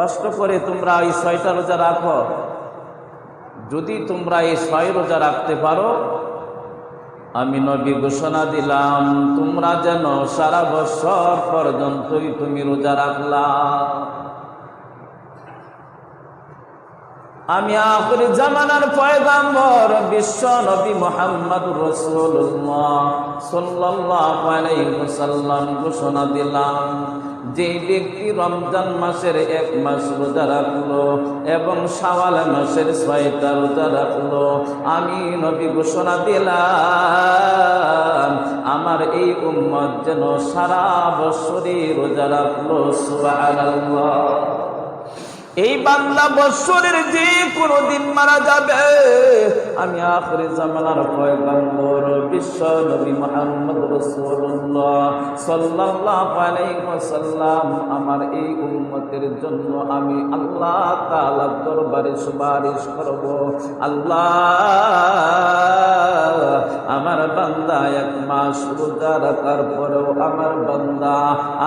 কষ্ট করে তোমরা এই ছয়টা রোজা রাখো। যদি তোমরা এই ছয় রোজা রাখতে পারো, আমি নবী ঘোষণা দিলাম, তোমরা যেন সারা বছর পর্যন্তই তুমি রোজা রাখলা। আমি আখরি জামানার পয়গাম্বর, বিশ্ব নবী মোহাম্মদ রসুল্লাহ সাল্লাল্লাহু আলাইহি ওয়াসাল্লাম ঘোষণা দিলাম, যে ব্যক্তি রমজান মাসের এক মাস রোজা রাখল এবং শাওয়াল মাসের ছয়টা রোজা রাখল, আমি নবী ঘোষণা দিলাম, আমার এই উম্মত যেন সারা বছরই রোজা রাখল, সুবহানাল্লাহ। এই বান্দা বৎসরের যে কোনো দিন মারা যাবে। আমি আখরি জামানার পয়গম্বর, বিশ্ব নবী মুহাম্মদ রাসূলুল্লাহ সাল্লাল্লাহু আলাইহি ওয়াসাল্লাম। আমার এই উম্মতের জন্য আমি আল্লাহ তাআলার দরবারে সুপারিশ করব। আল্লাহ, আমার বান্দা এক মাস রোজা রাখার পরেও আমার বান্দা,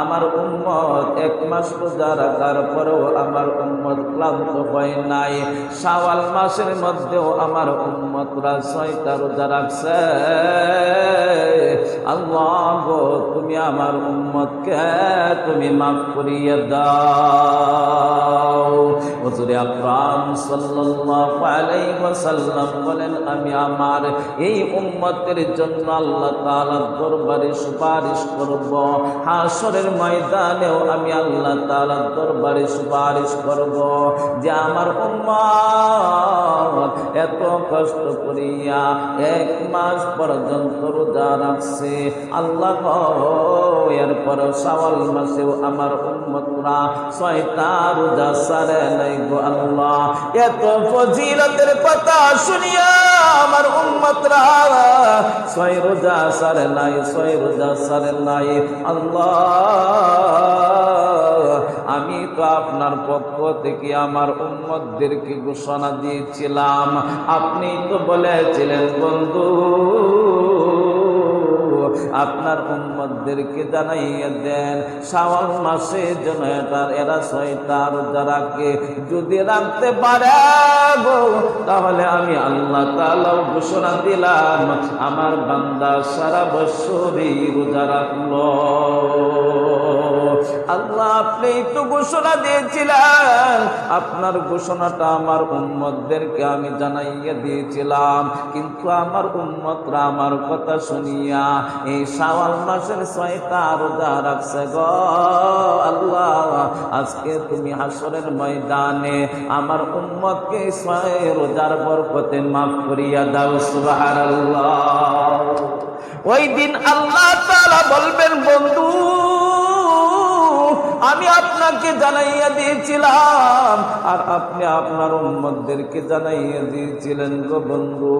আমার উম্মত এক মাস রোজা রাখার পরেও আমার ক্লান্ত হয় নাই। শাওয়াল মাসের মধ্যেও আমার উম্মতরা ছয়টা রোজা রাখছে। আল্লাহ, তুমি আমার উম্মতকে তুমি মাফ করিয়ে দাও। হুজুরে আকরাম সাল্লাল্লাহু আলাইহি ওয়াসাল্লাম বলেন, আমি আমার এই উম্মতের জন্য আল্লাহ তাআলার দরবারে সুপারিশ করব। হাসরের ময়দানেও আমি আল্লাহ তাআলার দরবারে সুপারিশ করব। যে আমার উম্মত এত কষ্ট করিয়া এক মাস পর্যন্ত রোজা রাখছে। আল্লাহ এরপর শাওয়াল মাসেও আমার উম্মতরা ছয়টা রোজা সারে নাই গো আল্লাহ। এত ফজিলতের কথা শুনিয়া আমার উম্মতরা ছয় রোজা সারে নাই, ছয় রোজা সারে নাই। আল্লাহ আপনার পক্ষ থেকে আমার উম্মতদেরকে ঘোষণা দিয়েছিলাম। আপনি তো বলেছিলেন, বন্ধু, আপনার উম্মতদেরকে জানাইয়া দেন, শাওয়াল মাসে যেন এটার এরা রোজা রাখে যদি রাখতে পারে গো, তাহলে আমি আল্লাহ তালাও ঘোষণা দিলাম, আমার বান্দা সারা বছরই রোজা রাখল। আল্লাহ, আপনি তো ঘোষণা দিয়েছিলেন। আপনার ঘোষণাটা আমার উম্মতদেরকে আমি জানাইয়া দিয়েছিলাম। কিন্তু আমার উম্মতরা আমার কথা শুনিয়া এই শাওয়াল মাসের ছয়টা রোজা রাখছে গো। আল্লাহ, আজকে তুমি হাসরের ময়দানে আমার উম্মতকে ছয় রোজার বরকতে মাফ করিয়া দাও, সুবহানাল্লাহ। ওই দিন আল্লাহ তাআলা বলবেন, বন্ধু আমি আপনাকে জানাইয়া দিয়েছিলাম, আর আপনি আপনার উম্মতদেরকে জানাইয়া দিয়েছিলেন গো বন্ধু,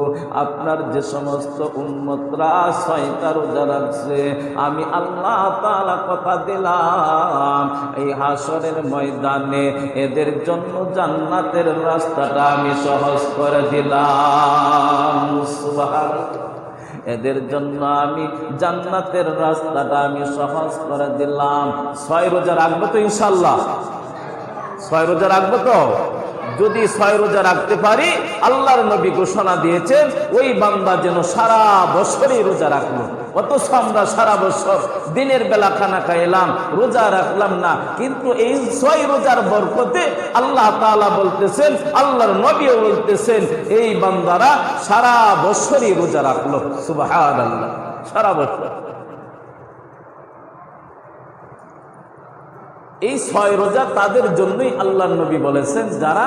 আপনার যে সমস্ত উম্মতরা ছয়টা রোজা রাখছে, আমি আল্লাহ তালা কথা দিলাম, এই হাসরের ময়দানে এদের জন্য জান্নাতের রাস্তাটা আমি সহজ করে দিলাম, সুবহানাল্লাহ। এদের জন্য আমি জান্নাতের রাস্তাটা আমি সহজ করে দিলাম। ছয় রোজা রাখব তো ইনশাল্লাহ ছয় রোজা রাখব তো? যদি ছয় রোজা রাখতে পারি, আল্লাহর নবী ঘোষণা দিয়েছেন, ওই বান্দা যেন সারা বছরই রোজা রাখল। অথচ আমরা সারা বছর দিনের বেলা খানা খাইলাম, রোজা রাখলাম না। কিন্তু এই ছয় রোজার বরকতে আল্লাহ তালা বলতেছেন, আল্লাহর নবীও বলতেছেন, এই বান্দারা সারা বছরই রোজা রাখল। সুবহানাল্লাহ। সারা বছর। এই ছয় রোজা তাদের জন্যই আল্লাহ নবী বলেছেন, যারা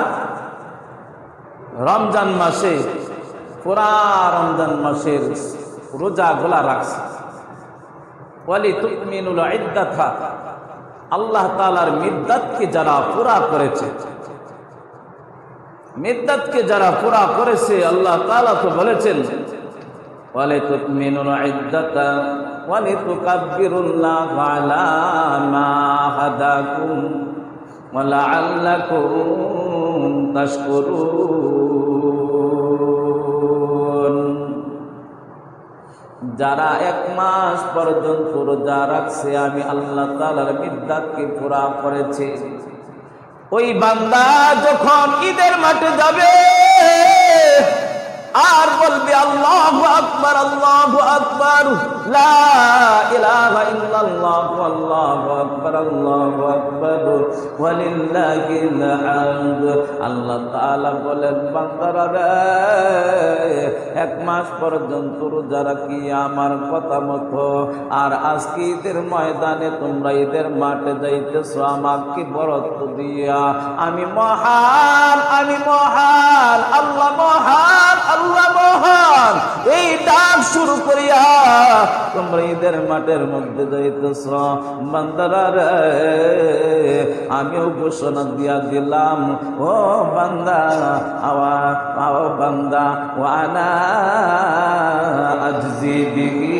রমজান মাসে, পুরা রমজান মাসের রোজা গোলা রাখছে আল্লাহ তাআলার মিদ্দাতকে যারা পুরা করেছে, মিদ্দাতকে যারা পুরা করেছে, আল্লাহ তালা তো বলেছেন ওয়ালি তুকমিনুল যারা এক মাস পর্যন্ত রোজা রাখছে, আমি আল্লাহ তালার বিদ্যাতকে পুরা করেছে। ওই বান্দা যখন ঈদের মাঠে যাবে আর বলবে, আল্লাহ আকবর আল্লাহ আকবর, লা ইলাহা আল্লাহু আকবার আল্লাহু আকবার, ওয়ালিল্লাহিল হামদ। আল্লাহ তাআলা বলেন, বান্দারা রে, এক মাস পর্যন্ত রোজা রাখি, আমার কথা মতো। আর আজকে ঈদের ময়দানে তোমরা ঈদের মাঠে যাইতেছো, আমাকে বরত্ব দিয়া। আমি মহান আমি মহান, আল্লাহ মহান, আল্লাহ মহান। এই ডাক শুরু করিয়া তোমরা ঈদের মাঠের মধ্যে যাইতেছ। বান্দারা রে, আমিও ঘোষণা দিয়া দিলাম। ও বান্দা, আওয়া, আও বান্দা, ওয়ানা আজজি বিহি।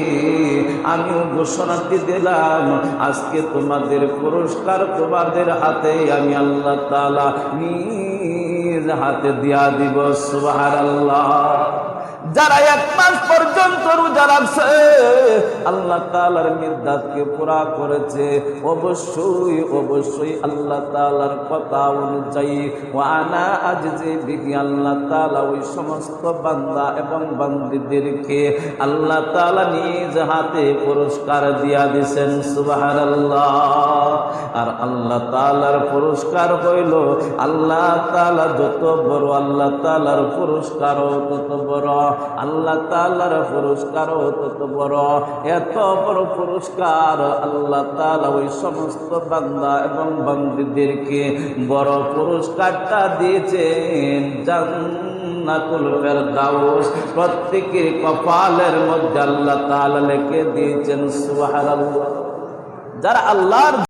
আমিও ঘোষণা দিয়ে দিলাম, আজকে তোমাদের পুরস্কার তোমাদের হাতে আমি আল্লাহ তালা নিজ হাতে দিয়া দিব সুবহানাল্লাহ। যারা এক মাস পর্যন্ত রোজা রাখছে, আল্লাহ তালার নির্দাতকে পুরা করেছে। অবশ্যই অবশ্যই আল্লাহ তালার কথা অনুযায়ী ও আনা আজ যে বিধি আল্লাহ তালা ওই সমস্ত বান্দা এবং বান্দিদেরকে আল্লাহ তালা নিজ হাতে পুরস্কার দিয়া দিছেন সুবাহার আল্লাহ আর আল্লাহ তালার পুরস্কার হইল, আল্লাহ তালা যত বড়, আল্লাহ তালার পুরস্কারও তত বড়। আল্লাহ তালার পুরস্কারও তত বড়। এত বড় পুরস্কার আল্লাহ তালা ওই সমস্ত বান্দা এবং বান্দিদেরকে বড় পুরস্কারটা দিয়েছেন। জান্নাতুল ফেরদাউস প্রত্যেকের কপালের মধ্যে আল্লাহ তাআলা লিখে দিয়েছেন, সুবহানাল্লাহ। যারা আল্লাহর